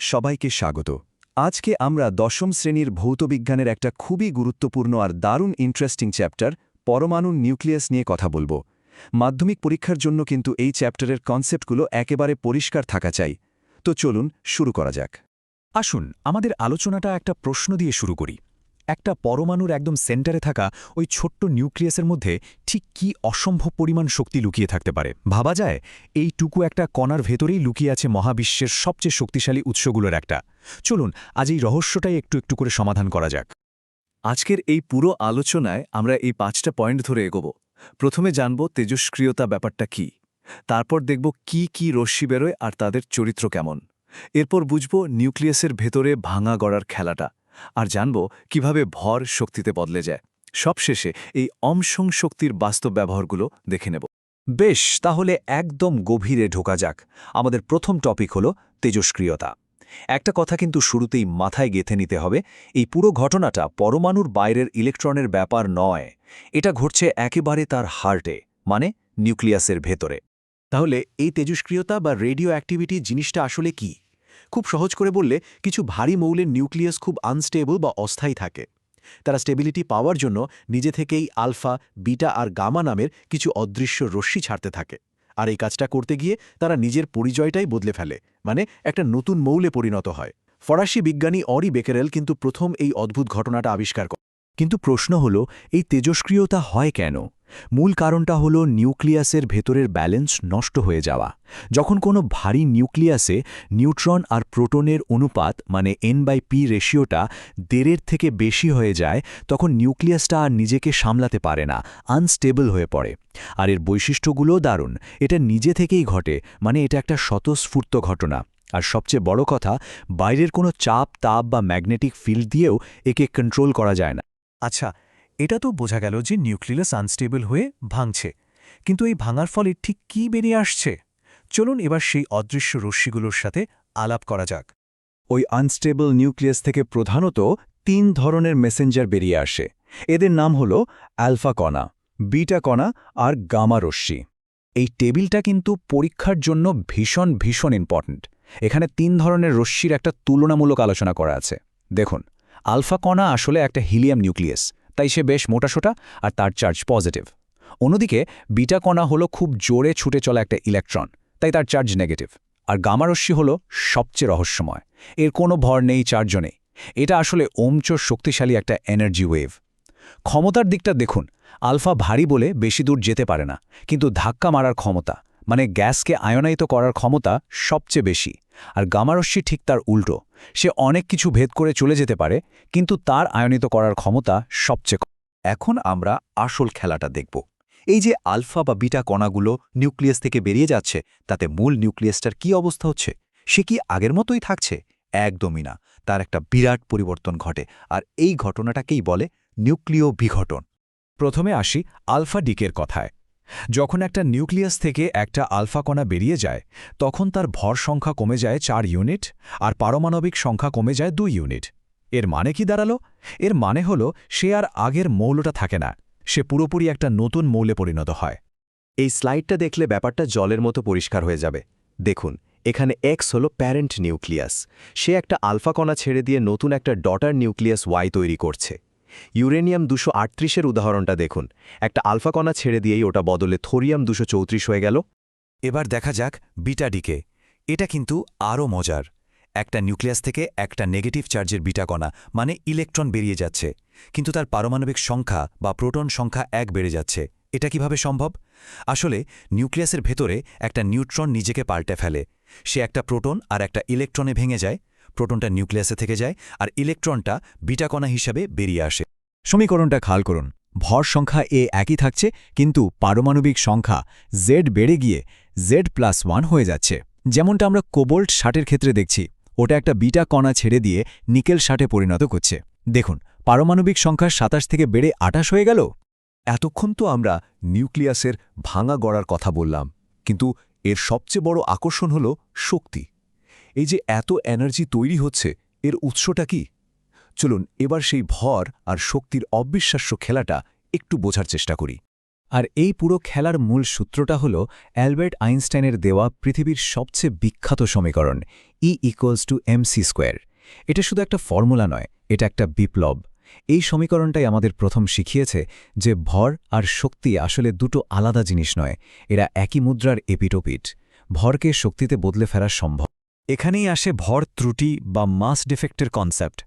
সবাইকে স্বাগত। আজকে আমরা দশম শ্রেণির ভৌতবিজ্ঞানের একটা খুবই গুরুত্বপূর্ণ আর দারুণ ইন্টারেস্টিং চ্যাপ্টার পরমাণু নিউক্লিয়াস নিয়ে কথা বলব। মাধ্যমিক পরীক্ষার জন্য কিন্তু এই চ্যাপ্টারের কনসেপ্টগুলো একেবারে পরিষ্কার থাকা চাই। তো চলুন শুরু করা যাক। আসুন, আমাদের আলোচনাটা একটা প্রশ্ন দিয়ে শুরু করি। একটা পরমাণুর একদম সেন্টারে থাকা ওই ছোট্ট নিউক্লিয়াসের মধ্যে ঠিক কি অসম্ভব পরিমাণ শক্তি লুকিয়ে থাকতে পারে। ভাবা যায়, এইটুকু একটা কণার ভেতরেই লুকিয়ে আছে মহাবিশ্বের সবচেয়ে শক্তিশালী উৎসগুলোর একটা। চলুন, আজ এই রহস্যটাই একটু একটু করে সমাধান করা যাক। আজকের এই পুরো আলোচনায় আমরা এই পাঁচটা পয়েন্ট ধরে এগোব। প্রথমে জানব তেজস্ক্রিয়তা ব্যাপারটা কি। তারপর দেখব কি কি রশ্মি বেরোয় আর তাদের চরিত্র কেমন। এরপর বুঝব নিউক্লিয়াসের ভেতরে ভাঙা গড়ার খেলাটা। আর জানব কীভাবে ভর শক্তিতে বদলে যায়। সবশেষে এই অমসং শক্তির বাস্তব ব্যবহারগুলো দেখে নেব। বেশ, তাহলে একদম গভীরে ঢোকা যাক। আমাদের প্রথম টপিক হল তেজস্ক্রিয়তা। একটা কথা কিন্তু শুরুতেই মাথায় গেথে নিতে হবে, এই পুরো ঘটনাটা পরমাণুর বাইরের ইলেকট্রনের ব্যাপার নয়। এটা ঘটছে একেবারে তার হার্টে মানে নিউক্লিয়াসের ভেতরে। তাহলে এই তেজস্ক্রিয়তা বা রেডিও অ্যাক্টিভিটি জিনিসটা আসলে কি? খুব সহজ করে বললে, কিছু ভারী মৌলের নিউক্লিয়াস খুব আনস্টেবল বা অস্থায়ী থাকে। তারা স্টেবিলিটি পাওয়ার জন্য নিজে থেকেই আলফা, বিটা আর গামা নামের কিছু অদৃশ্য রশ্মি ছাড়তে থাকে। আর এই কাজটা করতে গিয়ে তারা নিজের পরিচয়টাই বদলে ফেলে মানে একটা নতুন মৌলে পরিণত হয়। ফরাসি বিজ্ঞানী অরি বেকেরেল কিন্তু প্রথম এই অদ্ভুত ঘটনাটা আবিষ্কার করে কিন্তু প্রশ্ন হল, এই তেজস্ক্রিয়তা হয় কেন? মূল কারণটা হল নিউক্লিয়াসের ভেতরের ব্যালেন্স নষ্ট হয়ে যাওয়া। যখন কোনো ভারী নিউক্লিয়াসে নিউট্রন আর প্রোটনের অনুপাত মানে এন বাই পি রেশিওটা দেড়ের থেকে বেশি হয়ে যায়, তখন নিউক্লিয়াসটা আর নিজেকে সামলাতে পারে না আনস্টেবল হয়ে পড়ে। আর এর বৈশিষ্ট্যগুলোও দারুণ। এটা নিজে থেকেই ঘটে মানে এটা একটা স্বতঃস্ফূর্ত ঘটনা। আর সবচেয়ে বড় কথা, বাইরের কোনো চাপ, তাপ বা ম্যাগনেটিক ফিল্ড দিয়েও একে কন্ট্রোল করা যায় না। আচ্ছা এটা তো বোঝা গেল যে নিউক্লিয়াস আনস্টেবল হয়ে ভাঙছে। কিন্তু এই ভাঙার ফলে ঠিক কি বেরিয়ে আসছে? চলুন এবার সেই অদৃশ্য রশ্মিগুলোর সাথে আলাপ করা যাক। ওই আনস্টেবল নিউক্লিয়াস থেকে প্রধানত তিন ধরনের মেসেঞ্জার বেরিয়ে আসে। এদের নাম হল অ্যালফা কণা, বিটা কণা আর গামা রশ্মি। এই টেবিলটা কিন্তু পরীক্ষার জন্য ভীষণ ভীষণ ইম্পর্ট্যান্ট এখানে তিন ধরনের রশ্মির একটা তুলনামূলক আলোচনা করা আছে। দেখুন, আলফা কণা আসলে একটা হিলিয়াম নিউক্লিয়াস। তাই সে বেশ মোটাসোটা আর তার চার্জ পজিটিভ। অন্যদিকে, বিটা কণা হলো খুব জোরে ছুটে চলা একটা ইলেকট্রন, তাই তার চার্জ নেগেটিভ। আর গামারশ্মি হল সবচেয়ে রহস্যময়। এর কোনো ভর নেই চার্জ নেই। এটা আসলে ওমচোর শক্তিশালী একটা এনার্জি ওয়েভ। ক্ষমতার দিকটা দেখুন, আলফা ভারী বলে বেশি দূর যেতে পারে না, কিন্তু ধাক্কা মারার ক্ষমতা মানে গ্যাসকে আয়নায়িত করার ক্ষমতা সবচেয়ে বেশি। আর গামারশ্মি ঠিক তার উল্টো। সে অনেক কিছু ভেদ করে চলে যেতে পারে, কিন্তু তার আয়নিত করার ক্ষমতা সবচেয়ে কম। এখন আমরা আসল খেলাটা দেখব। এই যে আলফা বা বিটা কণাগুলো নিউক্লিয়াস থেকে বেরিয়ে যাচ্ছে, তাতে মূল নিউক্লিয়াসটার কি অবস্থা হচ্ছে? সে কি আগের মতোই থাকছে? একদমই না। তার একটা বিরাট পরিবর্তন ঘটে, আর এই ঘটনাটাকেই বলে নিউক্লিয় বিঘটন। প্রথমে আসি আলফা ডিকের কথায়। যখন একটা নিউক্লিয়াস থেকে একটা আলফা কণা বেরিয়ে যায়, তখন তার ভর সংখ্যা কমে যায় চার ইউনিট আর পারমাণবিক সংখ্যা কমে যায় দুই ইউনিট। এর মানে কি দাঁড়াল? এর মানে হল সে আর আগের মৌলটা থাকে না, সে পুরোপুরি একটা নতুন মৌলে পরিণত হয়। এই স্লাইডটা দেখলে ব্যাপারটা জলের মতো পরিষ্কার হয়ে যাবে। দেখুন, এখানে এক্স হল প্যারেন্ট নিউক্লিয়াস। সে একটা আলফা কণা ছেড়ে দিয়ে নতুন একটা ডটার নিউক্লিয়াস ওয়াই তৈরি করছে। ইউরেনিয়াম দুশো আটত্রিশের উদাহরণটা দেখুন। একটা আলফা কণা ছেড়ে দিয়েই ওটা বদলে থোরিয়াম দুশো হয়ে গেল। এবার দেখা যাক বিটা ডিকে এটা কিন্তু আরও মজার। একটা নিউক্লিয়াস থেকে একটা নেগেটিভ চার্জের বিটা কণা মানে ইলেকট্রন বেরিয়ে যাচ্ছে। কিন্তু তার পারমাণবিক সংখ্যা বা প্রোটন সংখ্যা এক বেড়ে যাচ্ছে। এটা কীভাবে সম্ভব? আসলে নিউক্লিয়াসের ভেতরে একটা নিউট্রন নিজেকে পাল্টে ফেলে। সে একটা প্রোটন আর একটা ইলেকট্রনে ভেঙে যায়। প্রোটনটা নিউক্লিয়াসে থেকে যায় আর ইলেকট্রনটা বিটা কণা হিসাবে বেরিয়ে আসে। সমীকরণটা খাল করুন। ভর সংখ্যা এ একই থাকছে, কিন্তু পারমাণবিক সংখ্যা জেড বেড়ে গিয়ে জেড প্লাস ওয়ান হয়ে যাচ্ছে। যেমনটা আমরা কোবোল্ট শার্টের ক্ষেত্রে দেখছি, ওটা একটা বিটা কণা ছেড়ে দিয়ে নিকেল শার্টে পরিণত করছে। দেখুন, পারমাণবিক সংখ্যা সাতাশ থেকে বেড়ে আটাশ হয়ে গেল? এতক্ষণ তো আমরা নিউক্লিয়াসের ভাঙা গড়ার কথা বললাম, কিন্তু এর সবচেয়ে বড় আকর্ষণ হল শক্তি। এই যে এত এনার্জি তৈরি হচ্ছে, এর উৎসটা কি? চলুন এবার সেই ভর আর শক্তির অবিশ্বাস্য খেলাটা একটু বোঝার চেষ্টা করি। আর এই পুরো খেলার মূল সূত্রটা হল অ্যালবার্ট আইনস্টাইনের দেওয়া পৃথিবীর সবচেয়ে বিখ্যাত সমীকরণ E equals to MC square এটা শুধু একটা ফর্মুলা নয়, এটা একটা বিপ্লব। এই সমীকরণটাই আমাদের প্রথম শিখিয়েছে যে ভর আর শক্তি আসলে দুটো আলাদা জিনিস নয়, এরা একই মুদ্রার এপিটোপিট। ভরকে শক্তিতে বদলে ফেরা সম্ভব। এখানেই আসে ভর ত্রুটি বা মাস ডিফেক্টের কনসেপ্ট।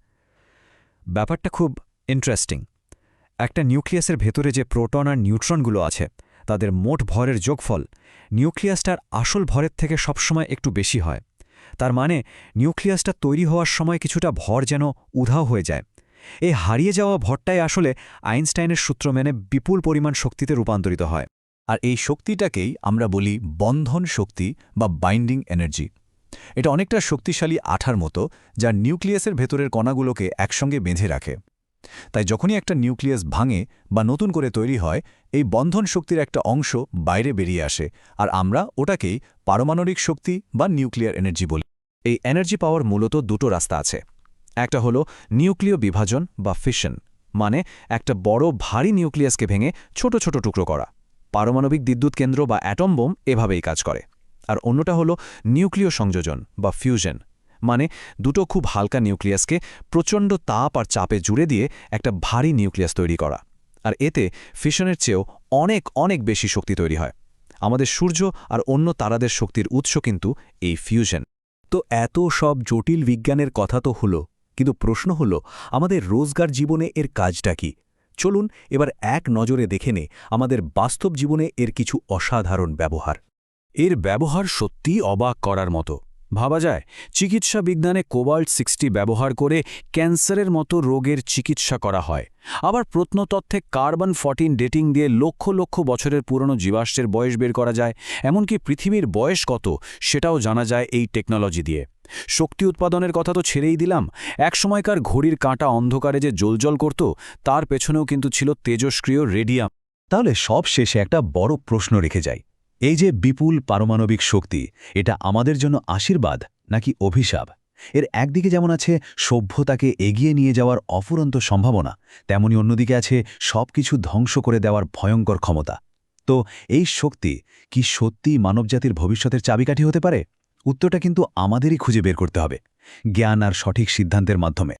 ব্যাপারটা খুব ইন্টারেস্টিং। একটা নিউক্লিয়াসের ভেতরে যে প্রোটন আর নিউট্রনগুলো আছে, তাদের মোট ভরের যোগফল নিউক্লিয়াসটার আসল ভরের থেকে সবসময় একটু বেশি হয়। তার মানে নিউক্লিয়াসটা তৈরি হওয়ার সময় কিছুটা ভর যেন উধাও হয়ে যায়। এই হারিয়ে যাওয়া ভরটাই আসলে আইনস্টাইনের সূত্র মেনে বিপুল পরিমাণ শক্তিতে রূপান্তরিত হয়। আর এই শক্তিটাকেই আমরা বলি বন্ধন শক্তি বা বাইন্ডিং এনার্জি। এটা অনেকটা শক্তিশালী আঠার মতো, যা নিউক্লিয়াসের ভেতরের কণাগুলোকে একসঙ্গে বেঁধে রাখে। তাই যখনই একটা নিউক্লিয়াস ভাঙে বা নতুন করে তৈরি হয়, এই বন্ধন শক্তির একটা অংশ বাইরে বেরিয়ে আসে, আর আমরা ওটাকেই পারমাণবিক শক্তি বা নিউক্লিয়ার এনার্জি বলি। এই এনার্জি পাওয়ার মূলত দুটো রাস্তা আছে। একটা হলো নিউক্লিয় বিভাজন বা ফিশন মানে একটা বড় ভারী নিউক্লিয়াসকে ভেঙে ছোট ছোট টুকরো করা। পারমাণবিক বিদ্যুৎ কেন্দ্র বা অ্যাটম বোম এভাবেই কাজ করে। আর অন্যটা হলো নিউক্লিয় সংযোজন বা ফিউশন মানে দুটো খুব হালকা নিউক্লিয়াসকে প্রচণ্ড তাপ আর চাপে জুড়ে দিয়ে একটা ভারী নিউক্লিয়াস তৈরি করা। আর এতে ফিশনের চেয়েও অনেক অনেক বেশি শক্তি তৈরি হয়। আমাদের সূর্য আর অন্য তারাদের শক্তির উৎস কিন্তু এই ফিউশন। তো এত সব জটিল বিজ্ঞানের কথা তো হলো, কিন্তু প্রশ্ন হলো, আমাদের রোজগার জীবনে এর কাজটা কি? চলুন এবার এক নজরে দেখে নে আমাদের বাস্তব জীবনে এর কিছু অসাধারণ ব্যবহার। এর ব্যবহার সত্যিই অবাক করার মতো। ভাবা যায়, চিকিৎসা বিজ্ঞানে কোবাল্ট সিক্সটি ব্যবহার করে ক্যান্সারের মতো রোগের চিকিৎসা করা হয়। আবার প্রত্নতত্ত্বে কার্বন ফর্টিন ডেটিং দিয়ে লক্ষ লক্ষ বছরের পুরনো জীবাশ্মের বয়স বের করা যায়, এমনকি পৃথিবীর বয়স কত সেটাও জানা যায় এই টেকনোলজি দিয়ে। শক্তি উৎপাদনের কথা তো ছেড়েই দিলাম। একসময়কার ঘড়ির কাঁটা অন্ধকারে যে জ্বলজ্বল করত, তার পেছনেও কিন্তু ছিল তেজস্ক্রিয় রেডিয়াম। তাহলে সব শেষে একটা বড় প্রশ্ন রেখে যায় এই যে বিপুল পারমাণবিক শক্তি, এটা আমাদের জন্য আশীর্বাদ নাকি অভিশাপ? এর একদিকে যেমন আছে সভ্যতাকে এগিয়ে নিয়ে যাওয়ার অফুরন্ত সম্ভাবনা, তেমনি অন্যদিকে আছে সব কিছু ধ্বংস করে দেওয়ার ভয়ঙ্কর ক্ষমতা। তো এই শক্তি কি সত্যি মানবজাতির ভবিষ্যতের চাবিকাঠি হতে পারে? উত্তরটা কিন্তু আমাদেরই খুঁজে বের করতে হবে, জ্ঞান আর সঠিক সিদ্ধান্তের মাধ্যমে।